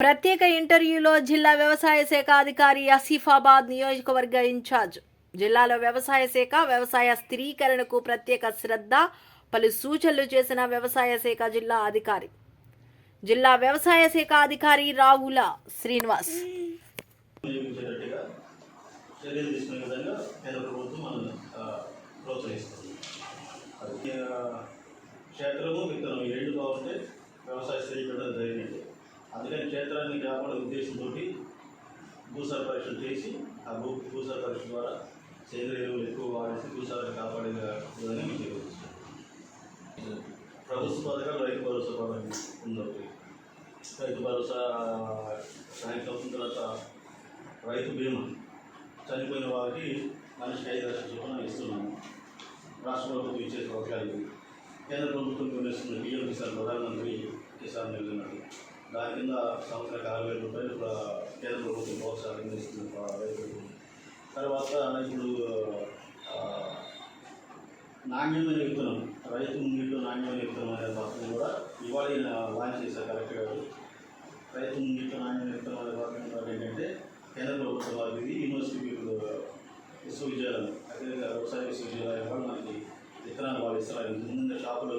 ప్రత్యేక ఇంటర్వ్యూలో జిల్లా వ్యవసాయ శాఖ అధికారి ఆసిఫాబాద్ నియోజకవర్గ ఇన్ఛార్జ్. జిల్లాలో వ్యవసాయ శాఖ వ్యవసాయ స్థిరీకరణకు ప్రత్యేక శ్రద్ధ పలు సూచనలు చేసిన వ్యవసాయ శాఖ జిల్లా అధికారి. జిల్లా వ్యవసాయ శాఖ అధికారి రావుల శ్రీనివాస్. నియమించేటట్టుగా చర్యలు తీసుకునే విధంగా కేంద్ర ప్రభుత్వం మనం ఆ, ప్రోత్సహిస్తుంది అది ఆ, క్షేత్రము విత్తనం ఈ రెండు బాగుంటే వ్యవసాయ స్థిరీకరణ జరిగినట్టు అందుకని క్షేత్రాన్ని కాపాడే ఉద్దేశంతో భూసార పరీక్షలు చేసి ఆ భూ భూసార పరీక్ష ద్వారా సేంద్రియ ఎరువులు ఎక్కువ వాడేసి భూసారాన్ని కాపాడేదని విధంగా మేము చేయవచ్చు ప్రభుత్వ పథకాలు రైతు భరోసా పథకం ఉందండి రైతు భరోసా సాయంత్రం అవుతున్న తర్వాత రైతు బీమా. చనిపోయిన వారికి మనిషికి ఐదు లక్షల చొప్పున ఇస్తున్నాము. రాష్ట్ర ప్రభుత్వం ఇచ్చే సౌకర్యాలు. కేంద్ర ప్రభుత్వం కొనిస్తున్న బియ్యం కిసాన్ ప్రధానమంత్రి కిసాన్ యోజన దాని కింద సంవత్సరానికి అరవై వేల రూపాయలు ఇప్పుడు కేంద్ర ప్రభుత్వం ప్రోత్సాహం ఇస్తుంది రైతులకు తర్వాత ఇప్పుడు నాణ్యమైన విత్తనం రైతు ముంగిట్లో నాణ్యమైన విత్తనం అనే పథకం కూడా ఇవాళ లాంచ్ చేశారు. కలెక్టర్ గారు రైతు ముంగిట్లో నాణ్యమైన విత్తనం అనే పథకం ద్వారా ఏంటంటే కేంద్ర ప్రభుత్వం వారికి ఇది యూనివర్సిటీ పీపుల్ విశ్వవిద్యాలయం. అదేవిధంగా వ్యవసాయ విశ్వవిద్యాలయం వాళ్ళు మనకి విత్తనాలు వాళ్ళు ఇస్తారు. ముందు షాపులో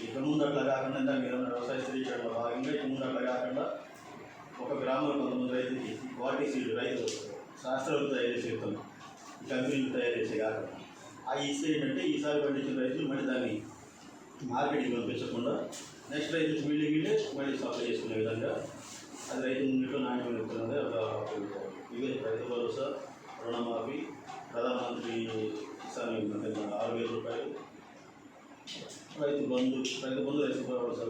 ఇక ముందు అట్లా కాకుండా ఇందాక మీరు వ్యవసాయ స్థిరీకరణలో భాగంగా ఇక ముందు అట్లా కాకుండా ఒక గ్రామంలో కొంతమంది రైతుకి క్వాలిటీ సీడ్ రైతు శాస్త్రాలు తయారు చేసే విత్తనం ఈ కంపెనీలు తయారు చేసే కాకుండా ఆ ఇస్తే ఏంటంటే ఈసారి పండించిన రైతులు మళ్ళీ దాన్ని మార్కెట్కి పంపించకుండా నెక్స్ట్ రైతులు వీళ్ళు వీళ్ళే మళ్ళీ సప్లై చేసుకునే విధంగా అది రైతు ముందులో నాణ్యమైన విత్తనాలు ఒక ఇవే రైతు భరోసా రుణమాఫీ ప్రధానమంత్రి కిసాన్ ఆరు వేల రూపాయలు రైతు బంధు రైతు బంధు రైతు భరోసా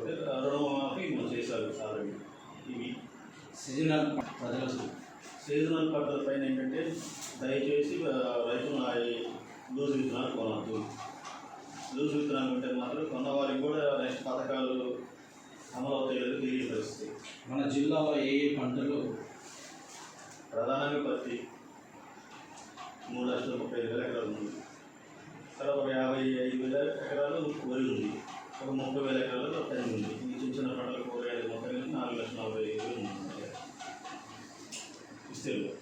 రుణమాఫీ మనం చేశారు ఆల్రెడీ ఇవి సీజనల్ ప్రజలకు సీజనల్ పంటల పైన ఏంటంటే దయచేసి రైతులు లూజ్ విత్తనాలు కొనద్దు లూజ్ విత్తనాలు ఉంటే మాత్రం కొన్న వారికి కూడా నెక్స్ట్ పథకాలు అమలు అవుతాయి పరిస్థితి మన జిల్లాలో ఏ ఏ పంటలు? ప్రధానంగా పత్తి. విస్తీర్ణం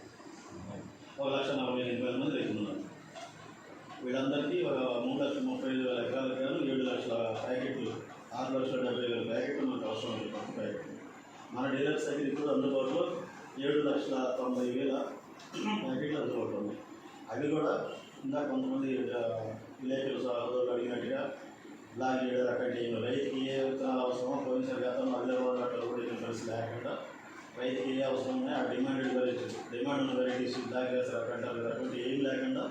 ఒక లక్ష నలభై ఐదు వేల మంది రైతులు ఉన్నారు. వీళ్ళందరికీ ఒక మూడు లక్షల ముప్పై ఐదు వేల ఎకరాలకు గాను ఏడు లక్షల ప్యాకెట్లు ఆరు లక్షల డెబ్బై వేల ప్యాకెట్లు మనకు అవసరం ఉంది పక్క ప్యాకెట్లు. మన డీలర్స్ దగ్గర ఇప్పుడు అందుబాటులో ఏడు లక్షల తొంభై వేల ప్యాకెట్లు అందుబాటులో ఉన్నాయి. అవి కూడా ఇంకా కొంతమంది ఆ, విలేకరులు సహోదరులు అడిగినట్టుగా బ్లాక్ చేయడం అక్కడి రైతుకి ఏ విత్తనాలు అవసరమో పోయినసారి గతంలో అల్లెవాళ్ళు అట్లా కూడా ఇచ్చిన పరిస్థితి లేకుండా రైతుకి ఏ అవసరం ఉన్నాయి ఆ డిమాండెడ్ వెరైటీస్ డిమాండ్ ఉన్న వెరైటీస్ వేస్తారు అట్లాంటి అటువంటి ఏం లేకుండా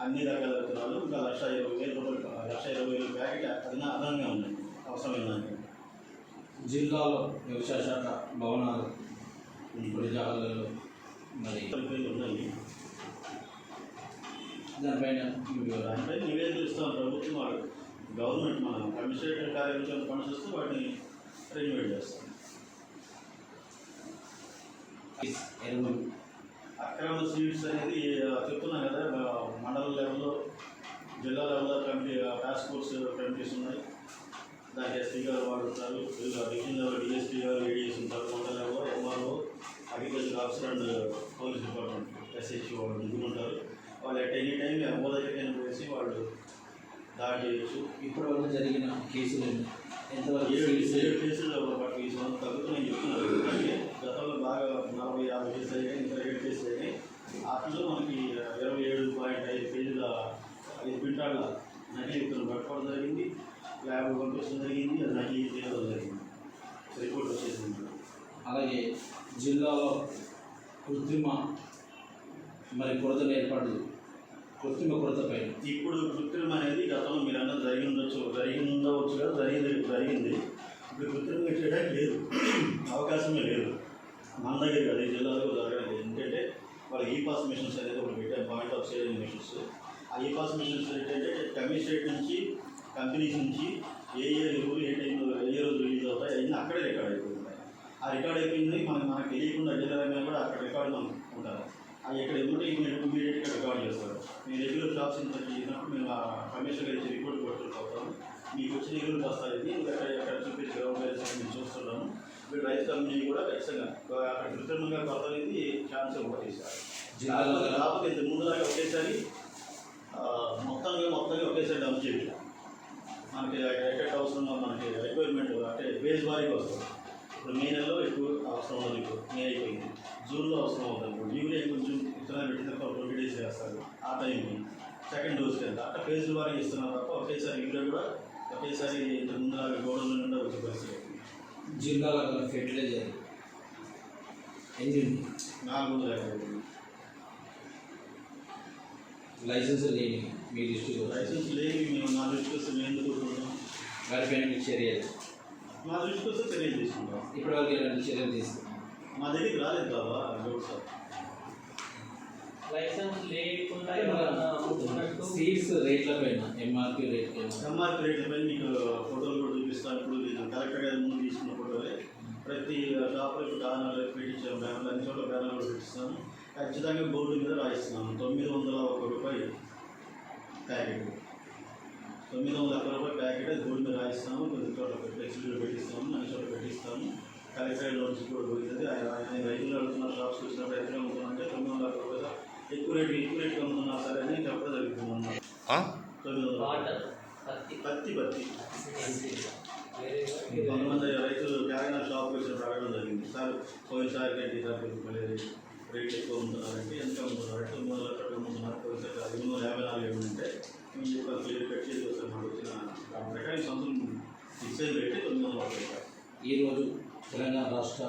అన్ని రకాల విత్తనాలు ఇంకా లక్ష ఇరవై వేల రూపాయలు లక్ష ఇరవై వేల ప్యాకెట్ అదన అదనంగా ఉన్నాయి. అవసరమైన దానికి. జిల్లాలో వ్యవసాయ శాఖ భవనాలు జాగాలలో మరి ఉన్నాయి. దానిపైన మీరు దానిపై నివేదికలు ఇస్తాం ప్రభుత్వం వాళ్ళు. గవర్నమెంట్ మన అడ్మినిస్ట్రేటివ్ కార్యాలయం వస్తే వాటిని రెన్యువేట్ చేస్తాం. ఎరువులు. అక్రమ సీడ్స్ అనేది చెప్తున్నాం కదా మండల లెవెల్లో జిల్లా లెవెల్లో కమిటీ టాస్క్ ఫోర్స్ కమిటీస్ ఉన్నాయి. దానికి ఎస్పీ గారు వాడుతారు డివిజన్ లెవెల్ డిఎస్పీ గారు ఏడిఎస్ ఉంటారు మండల లెవెల్లో MRO agriculture officer and police department SH వాళ్ళు ముగ్గురు ఉంటారు. వాళ్ళు ఎట్ ఎనీ టైం ఎవరి దగ్గరికి వేసి వాళ్ళు దాడి చేయొచ్చు. ఇప్పటి వరకు జరిగిన కేసులు? ఎంతవరకు కేసులు తగ్గుతున్నాయని చెప్తున్నారు. ఇంకా ఏడు కేసులు అయ్యాయి వాటిలో మనకి ఇరవై ఏడు పాయింట్ ఐదు కేజీల ఐదు క్వింటాళ్ళ నకిలీ విత్తనం పట్టుకోవడం జరిగింది. ల్యాబ్ పంపించడం జరిగింది. అది నకిలీ తీయడం జరిగింది. రిపోర్ట్ వచ్చేసింది. అలాగే జిల్లాలో కృత్రిమ మరి కొరతలు ఏర్పాటు కృత్రిమ కొరత పైన. ఇప్పుడు కృత్రిమ అనేది గతంలో మీరు అన్నది జరిగి ఉండొచ్చు జరిగి ఉండవచ్చు కదా జరిగింది జరిగింది. ఇప్పుడు కృత్రిమంగా చేయడానికి లేదు. అవకాశమే లేదు. మన దగ్గర కాదు ఈ జిల్లాలో జరగడం లేదు ఎందుకంటే వాళ్ళకి ఈ పాస్ మిషన్స్ అనేది ఒకటి పెట్టారు పాయింట్ ఆఫ్ సేల్ మిషన్స్ ఆ ఈ పాస్ మిషన్స్ ఏంటంటే కమిషనరేట్ నుంచి కంపెనీస్ నుంచి ఏ ఏ ఎరువులు ఏ టైంలో ఏ రోజు రిలీజ్ అవుతాయి అవన్నీ అక్కడే రికార్డ్ అయిపోతుంటాయి. ఆ రికార్డ్ అయిపోయింది మనకి మనకు తెలియకుండా డీలర్ అయినా కూడా అక్కడ రికార్డు మనకు ఉంటారు అది ఎక్కడ ఇవ్వమంటే ఇమీడియట్గా రికార్డ్ చేస్తారు. నేను రెగ్యులర్ షాప్స్ ఇంత చేసినప్పుడు మేము ఆ కమిషనర్ ఇచ్చే రిపోర్ట్ కొట్టుకుంటాం మీకు వచ్చిన ఎరువులు వస్తాయి ఇది ఎక్కడ ఎక్కడ చూపించి గ్రౌండ్ వేసి మేము చూస్తున్నాము మీరు రైతు కంపెనీ కూడా ఖచ్చితంగా అక్కడ కృత్రిమంగా కొత్త అనేది ఛాన్స్ జిల్లాలో కాకపోతే- ఇంత ముందులాగా ఒకేసారి మొత్తంగా మొత్తంగా ఒకేసారి డబ్బు చేయటం మనకి ఎక్కడ అవసరం మనకి రిక్వైర్మెంట్ అంటే బేస్ వారీగా వస్తుంది ఇప్పుడు మే నెలలో ఎక్కువ అవసరం ఉంది ఇప్పుడు మే అయిపోయింది. జూన్లో అవసరం అవుతుంది ఇప్పుడు యూరియా కొంచెం విత్తనాలు పెట్టిన ట్వంటీ డేస్ వేస్తారు ఆ టైంకి. సెకండ్ డోస్ కింద. అట్లా ఫేజ్ వారీగా ఇస్తున్నారు తప్ప ఒకేసారి యూరియా కూడా ఒకేసారి ఇంత ముందులాగా గోడౌన్ నుండి వచ్చే పరిస్థితి జిల్లాలో గల ఫెర్టిలైజర్ ఎన్ని? నాలుగు వందల యాభై ఐదు. లైసెన్స్ లేని మీ దృష్టిలో లైసెన్స్ లేని మేము నా దృష్టికి వస్తే మేము ఎందుకు ఊరుకుంటాం? వారిపైన మీకు చర్యలు మా దృష్టికి వస్తే చర్యలు తీసుకుంటాం ఇప్పటివరకు ఎలాంటి చర్యలు తీసుకున్నాం మా దగ్గరికి రాలేదు బాబా సార్ లైసెన్స్ లేకుండా సీడ్స్ రేట్ల పైన ఎంఆర్పి రేట్ పైన. ఎంఆర్పీ రేట్లపై మీకు ఫోటోలు కూడా చూపిస్తాను ఇప్పుడు నేను కలెక్టర్ గారి ముందు తీసుకున్న ఫోటోలే. ప్రతి షాప్లో ఇప్పుడు బ్యానర్ పెట్టించాము బ్యానర్లు అన్ని చోట్ల బ్యానర్ కూడా పెట్టిస్తాను ఖచ్చితంగా బోర్డు మీద రాయిస్తున్నాను తొమ్మిది వందల ఒక రూపాయి ప్యాకెట్. తొమ్మిది వందల ఒక్క రూపాయి ప్యాకెట్ అది బోర్డు మీద రాయిస్తాము. కొన్ని చోట్ల ఫ్లెక్సిబిలిటీ పెట్టిస్తాము అన్ని చోట్ల పెట్టిస్తాము. కలెక్టర్ నుంచి కూడా పోయింది ఆయన రైతులు అడుగుతున్న షాప్స్ వచ్చినప్పుడు ఎక్కడ అమ్ముతున్నారంటే తొమ్మిది వందల రూపాయలు ఎక్కువ రేటు ఎక్కువ రేటుకి అమ్ముతున్నా సరే అని చెప్పడం జరుగుతుంది అన్నమాట తొమ్మిది వందల వాటర్ పత్తి. పత్తి కొంతమంది రైతులు షాప్కి అడగడం జరిగింది. సార్ పోయినసారి కంటే సార్ మళ్ళీ రేట్? ఎక్కువ అమ్ముతున్నారంటే ఎంత అమ్ముతున్నారు తొమ్మిది వందల ఎక్కడ అమ్ముతున్నారు పోయినసారి ఐదు వందల యాభై నాలుగు ఏమి ఉంటే మేము చెప్పారు క్లియర్ కట్ చేసి వస్తే మాకు వచ్చిన దాని ప్రకారం ఈ సంవత్సరం ఫిక్స్ పెట్టి తొమ్మిది వందల రూపాయలు. ఈరోజు తెలంగాణ రాష్ట్ర